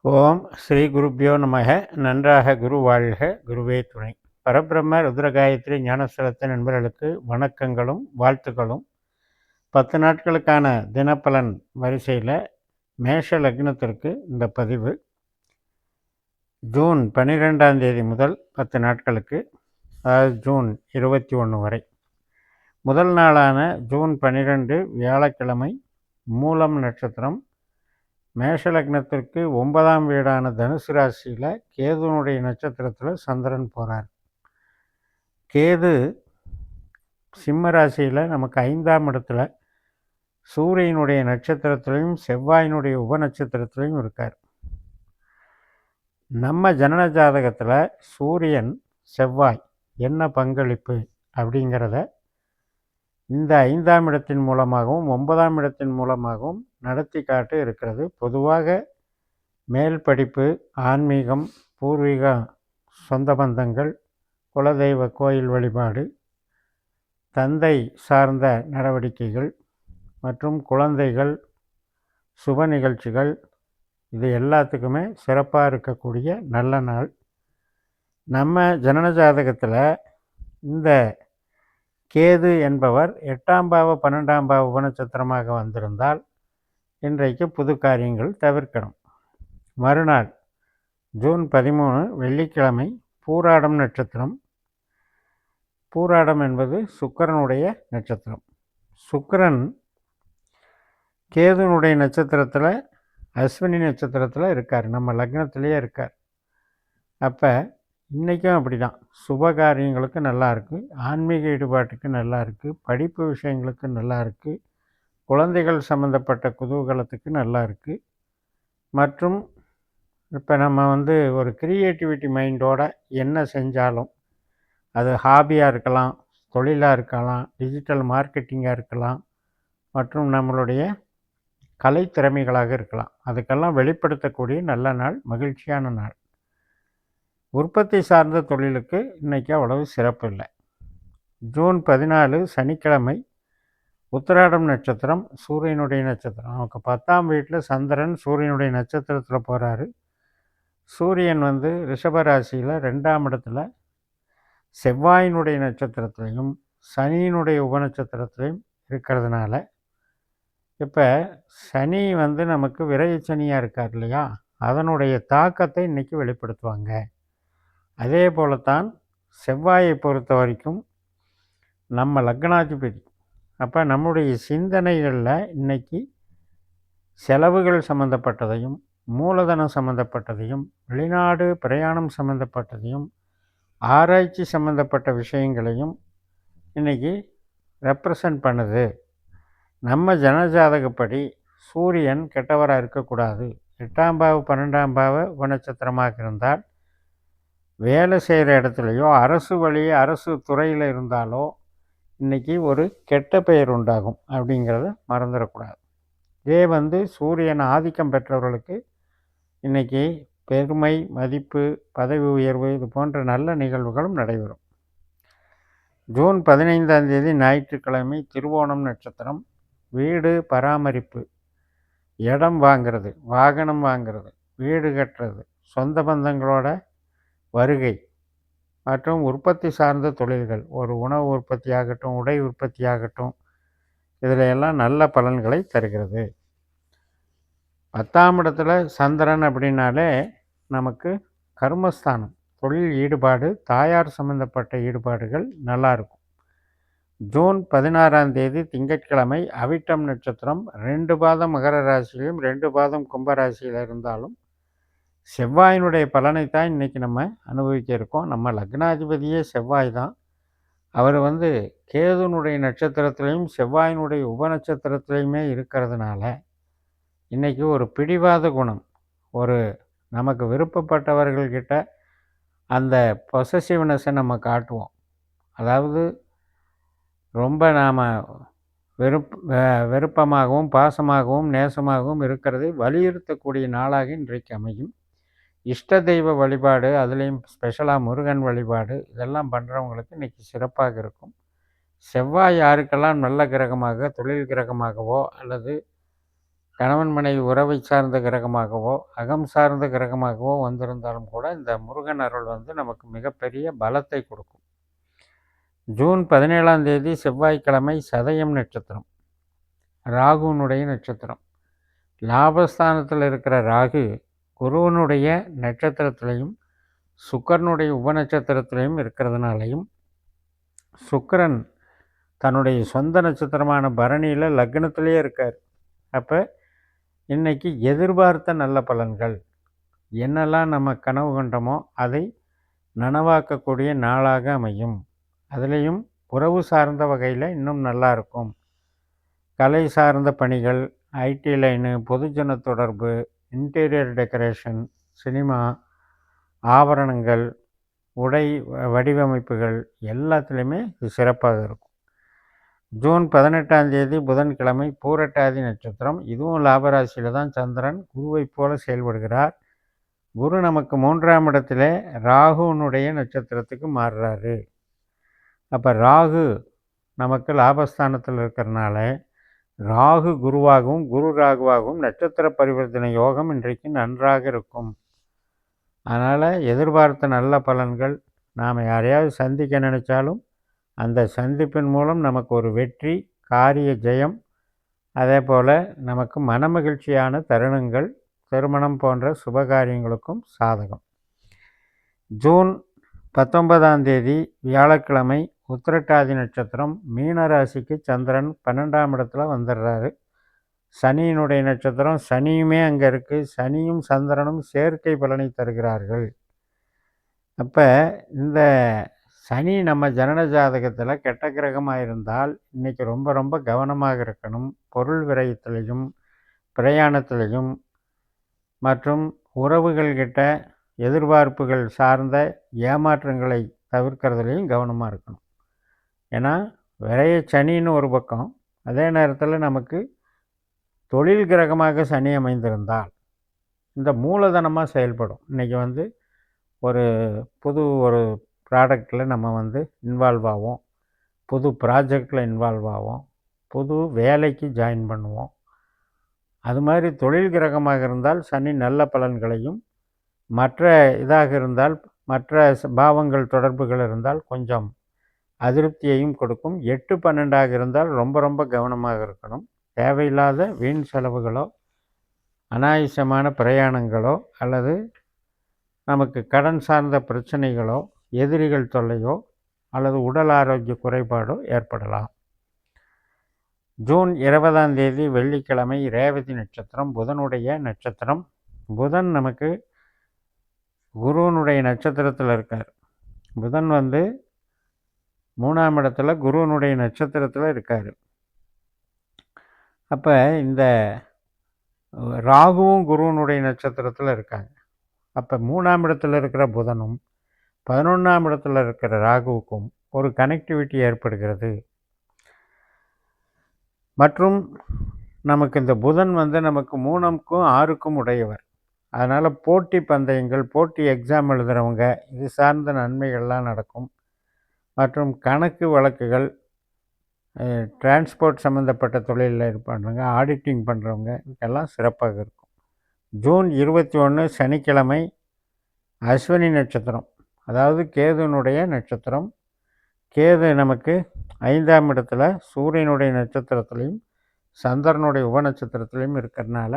ஓம் ஸ்ரீ குருப்பியோ நமக. நன்றாக குரு வாழ்க. குருவே துணை. பரபிரம்ம ருத்ரகாயத்ரி ஞானஸ்தலத்த நண்பர்களுக்கு வணக்கங்களும் வாழ்த்துக்களும். பத்து நாட்களுக்கான தினப்பலன் வரிசையில் மேஷ லக்னத்திற்கு இந்த பதிவு. ஜூன் பன்னிரெண்டாம் தேதி முதல் பத்து நாட்களுக்கு அதாவது ஜூன் இருபத்தி ஒன்று வரை. முதல் நாளான ஜூன் பன்னிரெண்டு வியாழக்கிழமை மூலம் நட்சத்திரம் மேஷ லக்னத்திற்கு ஒன்பதாம் வீடான தனுசு ராசியில் கேதுனுடைய நட்சத்திரத்தில் சந்திரன் போகிறார் கேது சிம்ம ராசியில் நமக்கு ஐந்தாம் இடத்துல சூரியனுடைய நட்சத்திரத்திலையும் செவ்வாயினுடைய உப நட்சத்திரத்திலையும் இருக்கார். நம்ம ஜனன ஜாதகத்தில் சூரியன் செவ்வாய் என்ன பங்களிப்பு அப்படிங்கிறத இந்த ஐந்தாம் இடத்தின் மூலமாகவும் ஒன்பதாம் இடத்தின் மூலமாகவும் நடத்தி காட்டு இருக்கிறது. பொதுவாக மேல் படிப்பு ஆன்மீகம் பூர்வீக சொந்த பந்தங்கள் குலதெய்வ கோயில் வழிபாடு தந்தை சார்ந்த நடவடிக்கைகள் மற்றும் குழந்தைகள் சுப நிகழ்ச்சிகள் இது எல்லாத்துக்குமே சிறப்பாக இருக்கக்கூடிய நல்ல நாள். நம்ம ஜனன ஜாதகத்தில் இந்த கேது என்பவர் எட்டாம் பாவ பன்னெண்டாம் பாவ குணச்சத்திரமாக வந்திருந்தால் இன்றைக்கு புது காரியங்கள் தவிர்க்கணும். மறுநாள் ஜூன் பதிமூணு வெள்ளிக்கிழமை பூராடம் நட்சத்திரம். பூராடம் என்பது சுக்கரனுடைய நட்சத்திரம். சுக்கரன் கேதுனுடைய நட்சத்திரத்தில் அஸ்வினி நட்சத்திரத்தில் இருக்கார். நம்ம லக்னத்திலேயே இருக்கார். அப்போ இன்றைக்கும் அப்படி தான் சுப காரியங்களுக்கு நல்லா இருக்குது ஆன்மீக ஈடுபாட்டுக்கு நல்லா இருக்குது படிப்பு விஷயங்களுக்கு நல்லா இருக்குது குழந்தைகள் சம்மந்தப்பட்ட குதூகலத்துக்கு நல்லா இருக்குது மற்றும் இப்போ நம்ம வந்து ஒரு க்ரியேட்டிவிட்டி மைண்டோட என்ன செஞ்சாலும் அது ஹாபியாக இருக்கலாம் தொழிலாக இருக்கலாம் டிஜிட்டல் மார்க்கெட்டிங்காக இருக்கலாம் மற்றும் நம்மளுடைய கலை திறமைகளாக இருக்கலாம். அதுக்கெல்லாம் வெளிப்படுத்தக்கூடிய நல்ல நாள் மகிழ்ச்சியான நாள். உற்பத்தி சார்ந்த தொழிலுக்கு இன்றைக்கி அவ்வளவு சிறப்பு இல்லை. ஜூன் பதினாலு சனிக்கிழமை உத்திராடம் நட்சத்திரம் சூரியனுடைய நட்சத்திரம். நமக்கு பத்தாம் வீட்டில் சந்திரன் சூரியனுடைய நட்சத்திரத்தில் போகிறாரு சூரியன் வந்து ரிஷபராசியில் ரெண்டாம் இடத்துல செவ்வாயினுடைய நட்சத்திரத்துலையும் சனியினுடைய உபநட்சத்திரத்துலையும் இருக்கிறதுனால இப்போ சனி வந்து நமக்கு விரய சனியாக இருக்கார் இல்லையா? அதனுடைய தாக்கத்தை இன்றைக்கி வெளிப்படுத்துவாங்க. அதே போலத்தான் செவ்வாயை பொறுத்த வரைக்கும் நம்ம லக்னாதிபதி அப்போ நம்முடைய சிந்தனைகளில் இன்றைக்கி செலவுகள் சம்மந்தப்பட்டதையும் மூலதனம் சம்மந்தப்பட்டதையும் வெளிநாடு பிரயாணம் சம்மந்தப்பட்டதையும் ஆராய்ச்சி சம்மந்தப்பட்ட விஷயங்களையும் இன்றைக்கி ரெப்ரசன்ட் பண்ணுது. நம்ம ஜனஜாதகப்படி சூரியன் கெட்டவராக இருக்கக்கூடாது. எட்டாம் பாவு பன்னெண்டாம் பாவை உபநட்சத்திரமாக இருந்தால் வேலை செய்கிற இடத்துலையோ அரசு வழி அரசு துறையில் இருந்தாலோ இன்றைக்கி ஒரு கெட்ட பெயர் உண்டாகும் அப்படிங்கிறத மறந்துடக்கூடாது. இதே வந்து சூரியன் ஆதிக்கம் பெற்றவர்களுக்கு இன்றைக்கி பெருமை மதிப்பு பதவி உயர்வு இது போன்ற நல்ல நிகழ்வுகளும் நடைபெறும். ஜூன் பதினைந்தாம் தேதி ஞாயிற்றுக்கிழமை திருவோணம் நட்சத்திரம். வீடு பராமரிப்பு. இடம் வாங்கிறது வாகனம் வாங்கிறது வீடு கட்டுறது சொந்த பந்தங்களோட வருகை. மற்றும் உற்பத்தி சார்ந்த தொழில்கள். ஒரு உணவு உற்பத்தியாகட்டும் உடை உற்பத்தியாகட்டும் இதில் எல்லாம் நல்ல பலன்களை தருகிறது. பத்தாம் இடத்துல சந்திரன் அப்படின்னாலே நமக்கு கர்மஸ்தானம். தொழில் ஈடுபாடு தாயார் சம்பந்தப்பட்ட ஈடுபாடுகள் நல்லாயிருக்கும் ஜூன் பதினாறாம் தேதி திங்கட்கிழமை அவிட்டம் நட்சத்திரம். ரெண்டு பாதம் மகர ராசியிலும் ரெண்டு பாதம் கும்பராசியில் இருந்தாலும் செவ்வாயினுடைய பலனை தான் இன்றைக்கி நம்ம அனுபவிக்க இருக்கோம் நம்ம லக்னாதிபதியே செவ்வாய் தான். அவர் வந்து கேதுனுடைய நட்சத்திரத்துலேயும் செவ்வாயினுடைய உபநட்சத்திரத்துலேயுமே இருக்கிறதுனால இன்றைக்கி ஒரு பிடிவாத குணம். ஒரு நமக்கு விருப்பப்பட்டவர்கள்கிட்ட அந்த பொசசிவ்னஸை நம்ம காட்டுவோம். அதாவது ரொம்ப நாம் வெறுப் விருப்பமாகவும் பாசமாகவும் நேசமாகவும் இருக்கிறதை வலியுறுத்தக்கூடிய நாளாக இன்றைக்கு அமையும். இஷ்ட தெய்வ வழிபாடு அதுலேயும் ஸ்பெஷலாக முருகன் வழிபாடு இதெல்லாம் பண்ணுறவங்களுக்கு இன்றைக்கி சிறப்பாக இருக்கும். செவ்வாய் யாருக்கெல்லாம் நல்ல கிரகமாக தொழில் கிரகமாகவோ அல்லது கணவன் மனைவி உறவை சார்ந்த கிரகமாகவோ அகம் சார்ந்த கிரகமாகவோ வந்திருந்தாலும் கூட இந்த முருகன் அருள் வந்து நமக்கு மிகப்பெரிய பலத்தை கொடுக்கும். ஜூன் பதினேழாம் தேதி செவ்வாய்க்கிழமை சதயம் நட்சத்திரம். ராகுனுடைய நட்சத்திரம். லாபஸ்தானத்தில் இருக்கிற ராகு குருவனுடைய நட்சத்திரத்திலையும் சுக்கரனுடைய உபநட்சத்திரத்திலையும் இருக்கிறதுனாலையும் சுக்கரன் தன்னுடைய சொந்த நட்சத்திரமான பரணியில் லக்னத்திலேயே இருக்கார். அப்போ இன்றைக்கி எதிர்பார்த்த நல்ல பலன்கள் என்னெல்லாம் நம்ம கனவு கண்டோமோ அதை நனவாக்கக்கூடிய நாளாக அமையும். அதுலேயும் உறவு சார்ந்த வகையில் இன்னும் நல்லா இருக்கும். கலை சார்ந்த பணிகள் ஐடி லைனு பொதுஜன தொடர்பு இன்டீரியர் டெக்கரேஷன் சினிமா ஆபரணங்கள் உடை வடிவமைப்புகள் எல்லாத்துலேயுமே இது சிறப்பாக இருக்கும். ஜூன் பதினெட்டாம் தேதி புதன்கிழமை பூரட்டாதி நட்சத்திரம். இதுவும் லாபராசியில் தான் சந்திரன் குருவை போல செயல்படுகிறார். குரு நமக்கு மூன்றாம் இடத்துல ராகுனுடைய நட்சத்திரத்துக்கு மாறுறாரு. அப்போ ராகு நமக்கு லாபஸ்தானத்தில் இருக்கிறனால ராகு குருவாகவும் குரு ராகுவாகவும் நட்சத்திர பரிவர்த்தனை யோகம் இன்றைக்கு நன்றாக இருக்கும். அதனால் எதிர்பார்த்த நல்ல பலன்கள் நாம் யாரையாவது சந்திக்க நினச்சாலும் அந்த சந்திப்பின் மூலம் நமக்கு ஒரு வெற்றி காரிய ஜெயம் அதே போல் நமக்கு மனமகிழ்ச்சியான தருணங்கள் திருமணம் போன்ற சுபகாரியங்களுக்கும் சாதகம். ஜூன் பத்தொன்பதாம் தேதி வியாழக்கிழமை உத்திரட்டாதி நட்சத்திரம் மீன ராசிக்கு சந்திரன் பன்னெண்டாம் இடத்துல வந்துடுறாரு சனியினுடைய நட்சத்திரம் சனியுமே அங்கே இருக்குது சனியும் சந்திரனும் சேர்க்கை பலனை தருகிறார்கள். அப்போ இந்த சனி நம்ம ஜனன ஜாதகத்தில் கெட்ட கிரகமாக இருந்தால் இன்றைக்கி ரொம்ப ரொம்ப கவனமாக இருக்கணும். பொருள் விரயத்திலையும் பிரயாணத்திலையும் மற்றும் உறவுகள்கிட்ட எதிர்பார்ப்புகள் சார்ந்த ஏமாற்றங்களை தவிர்க்கிறதுலையும் கவனமாக இருக்கணும். ஏன்னா விரைய சனின்னு ஒரு பக்கம் அதே நேரத்தில் நமக்கு தொழில் கிரகமாக சனி அமைந்திருந்தால் இந்த மூலதனமாக செயல்படும். இன்றைக்கி வந்து ஒரு புது ஒரு ப்ராடக்டில் நம்ம வந்து இன்வால்வ் ஆவோம். புது ப்ராஜெக்டில் இன்வால்வ் ஆகும் புது வேலைக்கு ஜாயின் பண்ணுவோம். அது மாதிரி தொழில் கிரகமாக இருந்தால் சனி நல்ல பலன்களையும் மற்ற இதாக இருந்தால் மற்ற பாவங்கள் தொடர்புகள் இருந்தால் கொஞ்சம் அதிருப்தியையும் கொடுக்கும். எட்டு பன்னெண்டாக இருந்தால் ரொம்ப ரொம்ப கவனமாக இருக்கணும். தேவையில்லாத வீண் செலவுகளோ அனாயசமான பிரயாணங்களோ அல்லது நமக்கு கடன் சார்ந்த பிரச்சனைகளோ எதிரிகள் தொல்லையோ அல்லது உடல் ஆரோக்கிய குறைபாடோ ஏற்படலாம். ஜூன் இருபதாம் தேதி வெள்ளிக்கிழமை ரேவதி நட்சத்திரம் புதனுடைய நட்சத்திரம். புதன் நமக்கு குருவனுடைய நட்சத்திரத்தில் இருக்கார். புதன் வந்து மூணாம் இடத்துல குருவனுடைய நட்சத்திரத்தில் இருக்கார். அப்போ இந்த ராகுவும் குருவனுடைய நட்சத்திரத்தில் இருக்காங்க. அப்போ மூணாம் இடத்துல இருக்கிற புதனும் பதினொன்றாம் இடத்துல இருக்கிற ராகுவுக்கும் ஒரு கனெக்டிவிட்டி ஏற்படுகிறது. மற்றும் நமக்கு இந்த புதன் வந்து நமக்கு மூணுக்கும் ஆறுக்கும் உடையவர். அதனால் போட்டி பந்தயங்கள் போட்டி எக்ஸாம் எழுதுகிறவங்க இது சார்ந்த நன்மைகள்லாம் நடக்கும். மற்றும் கணக்கு வழக்குகள் டிரான்ஸ்போர்ட் சம்மந்தப்பட்ட தொழிலில் இருப்பாங்க ஆடிட்டிங் பண்ணுறவங்க இதெல்லாம் சிறப்பாக இருக்கும். ஜூன் இருபத்தி ஒன்று சனிக்கிழமை அஸ்வினி நட்சத்திரம். அதாவது கேதுனுடைய நட்சத்திரம். கேது நமக்கு ஐந்தாம் இடத்துல சூரியனுடைய நட்சத்திரத்துலேயும் சந்திரனுடைய உபநட்சத்திரத்துலேயும் இருக்கிறதுனால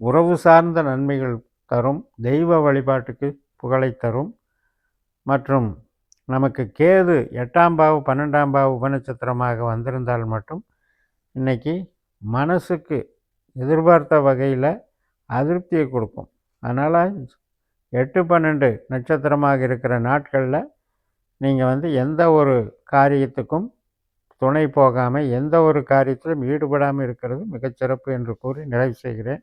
உறவு சார்ந்த நன்மைகள் தரும் தெய்வ வழிபாட்டுக்கு புகழை தரும் மற்றும் நமக்கு கேது எட்டாம் பாவு பன்னெண்டாம் பாவு உபநட்சத்திரமாக வந்திருந்தால் மட்டும் இன்றைக்கி மனசுக்கு எதிர்பார்த்த வகையில் அதிருப்தியை கொடுக்கும். அதனால் எட்டு பன்னெண்டு நட்சத்திரமாக இருக்கிற நாட்களில் நீங்கள் வந்து எந்த ஒரு காரியத்துக்கும் துணை போகாமல் எந்த ஒரு காரியத்திலும் ஈடுபடாமல் இருக்கிறது மிகச்சிறப்பு என்று கூறி நிறைவு செய்கிறேன்.